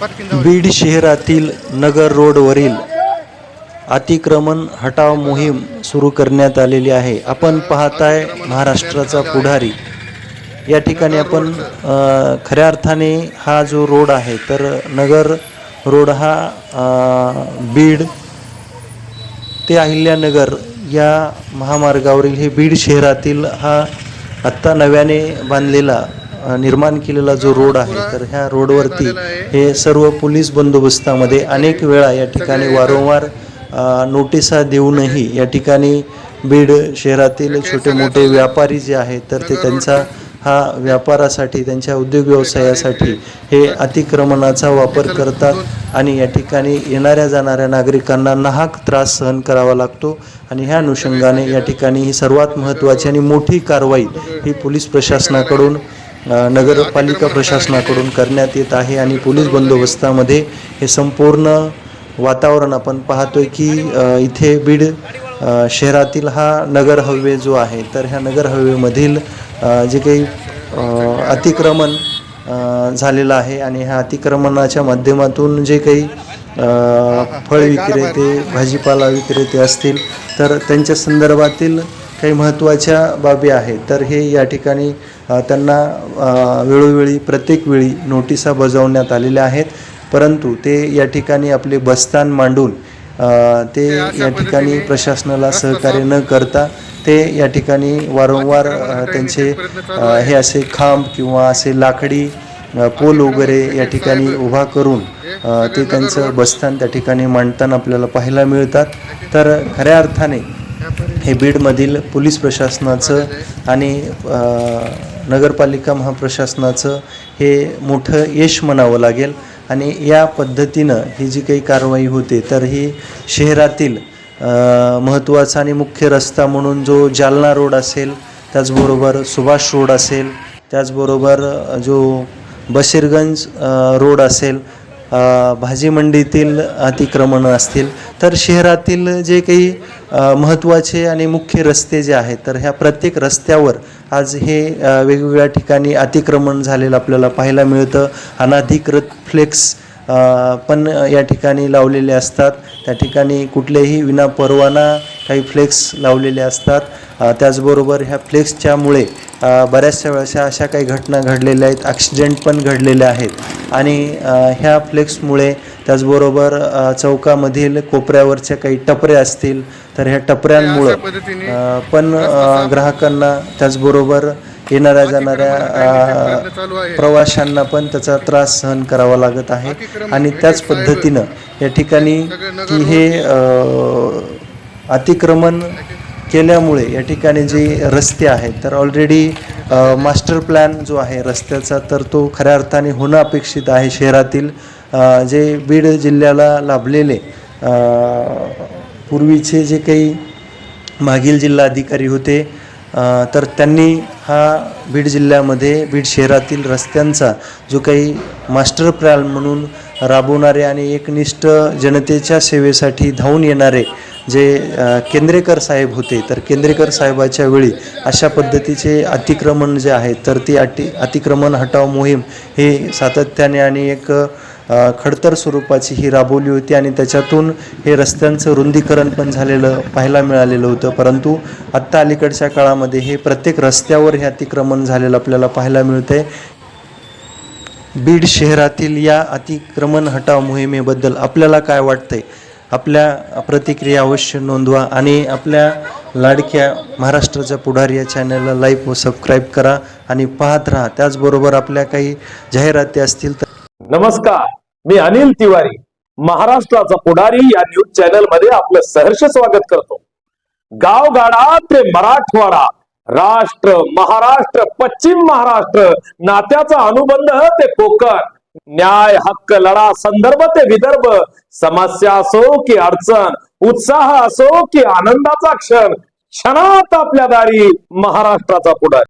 बीड शहरातील नगर रोडवरील अतिक्रमण हटाव मोहीम सुरू करण्यात आलेली आहे. आपण पाहताय महाराष्ट्राचा पुढारी. या ठिकाणी आपण खऱ्या अर्थाने हा जो रोड आहे तर नगर रोड हा बीड ते अहिल्यानगर या महामार्गावरील हे बीड शहरातील हा आत्ता नव्याने बांधलेला निर्माण केलेला जो रोड आहे तर ह्या रोडवरती हे सर्व पोलीस बंदोबस्तामध्ये अनेक वेळा या ठिकाणी वारंवार नोटिसा देऊनही या ठिकाणी बीड शहरातील छोटे मोठे व्यापारी जे आहेत तर ते त्यांचा हा व्यापारासाठी त्यांच्या उद्योग व्यवसायासाठी हे अतिक्रमणाचा वापर करतात आणि या ठिकाणी येणाऱ्या जाणाऱ्या नागरिकांना नाहक त्रास सहन करावा लागतो आणि ह्या अनुषंगाने या ठिकाणी ही सर्वात महत्त्वाची आणि मोठी कारवाई ही पोलीस प्रशासनाकडून नगरपालिका प्रशासनाकडून करण्यात येत आहे आणि पोलीस बंदोबस्तामध्ये हे संपूर्ण वातावरण आपण पाहतोय की इथे बीड शहरातील हा नगर हवे जो आहे तर ह्या नगर हवेमधील जे काही अतिक्रमण झालेलं आहे आणि ह्या अतिक्रमणाच्या माध्यमातून जे काही फळ विक्रेते भाजीपाला विक्रेते असतील तर त्यांच्या संदर्भातील काही महत्त्वाच्या बाबी आहेत. तर हे या ठिकाणी त्यांना वेळोवेळी प्रत्येक वेळी नोटिसा बजावण्यात आलेल्या आहेत. परंतु ते या ठिकाणी आपले बस्तान मांडून ते या ठिकाणी प्रशासनाला सहकार्य न करता ते या ठिकाणी वारंवार त्यांचे हे असे खांब किंवा असे लाकडी पोल वगैरे या ठिकाणी उभा करून ते त्यांचं बस्तान त्या ठिकाणी मांडताना आपल्याला पाहायला मिळतात. तर खऱ्या अर्थाने हे बीडमधील पोलीस प्रशासनाचं आणि नगरपालिका महाप्रशासनाचं हे मोठं यश म्हणावं लागेल. आणि या पद्धतीनं ही जी काही कारवाई होते तर ही शहरातील महत्त्वाचा आणि मुख्य रस्ता म्हणून जो जालना रोड असेल त्याचबरोबर सुभाष रोड असेल त्याचबरोबर जो बशीरगंज रोड असेल भाजी मंडीतील अतिक्रमणं असतील तर शहरातील जे काही महत्त्वाचे आणि मुख्य रस्ते जे आहेत तर ह्या प्रत्येक रस्त्यावर आज हे वेगवेगळ्या ठिकाणी अतिक्रमण झालेलं आपल्याला पाहायला मिळतं. अनाधिकृत फ्लेक्स पण या ठिकाणी लावलेले असतात. त्या ठिकाणी कुठलेही विना परवाना काही फ्लेक्स लावलेले असतात. त्याचबरोबर ह्या फ्लेक्सच्यामुळे बऱ्याचशा वेळेस अशा काही घटना घडलेल्या आहेत ॲक्सिडेंट पण घडलेले आहेत. आणि ह्या फ्लेक्समुळे त्याचबरोबर चौकामधील कोपऱ्यावरच्या काही टपऱ्या असतील तर ह्या टपऱ्यांमुळं पण ग्राहकांना त्याचबरोबर येणाऱ्या जाणाऱ्या प्रवाशांना पण त्याचा त्रास सहन करावा लागत आहे. आणि त्याच पद्धतीनं या ठिकाणी की हे अतिक्रमण केल्यामुळे या ठिकाणी जे रस्ते आहेत तर ऑलरेडी मास्टर प्लॅन जो आहे रस्त्याचा तर तो खऱ्या अर्थाने होणं अपेक्षित आहे शहरातील. जे बीड जिल्ह्याला लाभलेले पूर्वीचे जे काही मागील जिल्हा अधिकारी होते तर त्यांनी हा बीड जिल्ह्यामध्ये बीड शहरातील रस्त्यांचा जो काही मास्टर प्लॅन म्हणून राबवणारे आणि एकनिष्ठ जनतेच्या सेवेसाठी धावून येणारे जे केंद्रेकर साहेब होते तर केंद्रेकर साहेबाच्या वेळी अशा पद्धतीचे अतिक्रमण जे आहे तर ती अति अतिक्रमण हटाव मोहीम हे सातत्याने आणि एक खडतर स्वरूपाची ही राबवली होती आणि त्याच्यातून हे रस्त्यांचं रुंदीकरण पण झालेलं पाहायला मिळालेलं होतं. परंतु आत्ता अलीकडच्या काळामध्ये हे प्रत्येक रस्त्यावर हे अतिक्रमण झालेलं आपल्याला पाहायला मिळतंय. बीड शहरातील या अतिक्रमण हटाव मोहिमेबद्दल आपल्याला काय वाटतंय? आपल्या प्रतिक्रिया अवश्य नोंदवा आणि आपल्या लाडक्या महाराष्ट्राच्या पुढारी या चॅनलला लाईक व सबस्क्राईब करा आणि पाहत राहा. त्याचबरोबर आपल्या काही जाहिराती असतील तर नमस्कार. मी अनिल तिवारी महाराष्ट्राचा पुढारी या न्यूज चॅनलमध्ये आपलं सहर्ष स्वागत करतो. गावगाडा ते मराठवाडा राष्ट्र महाराष्ट्र पश्चिम महाराष्ट्र नात्याचा अनुबंध ते कोकण. न्याय हक्क लढा संदर्भ ते विदर्भ. समस्या असो की अडचण उत्साह असो की आनंदाचा क्षण क्षणात आपल्या दारी महाराष्ट्राचा पुढारी.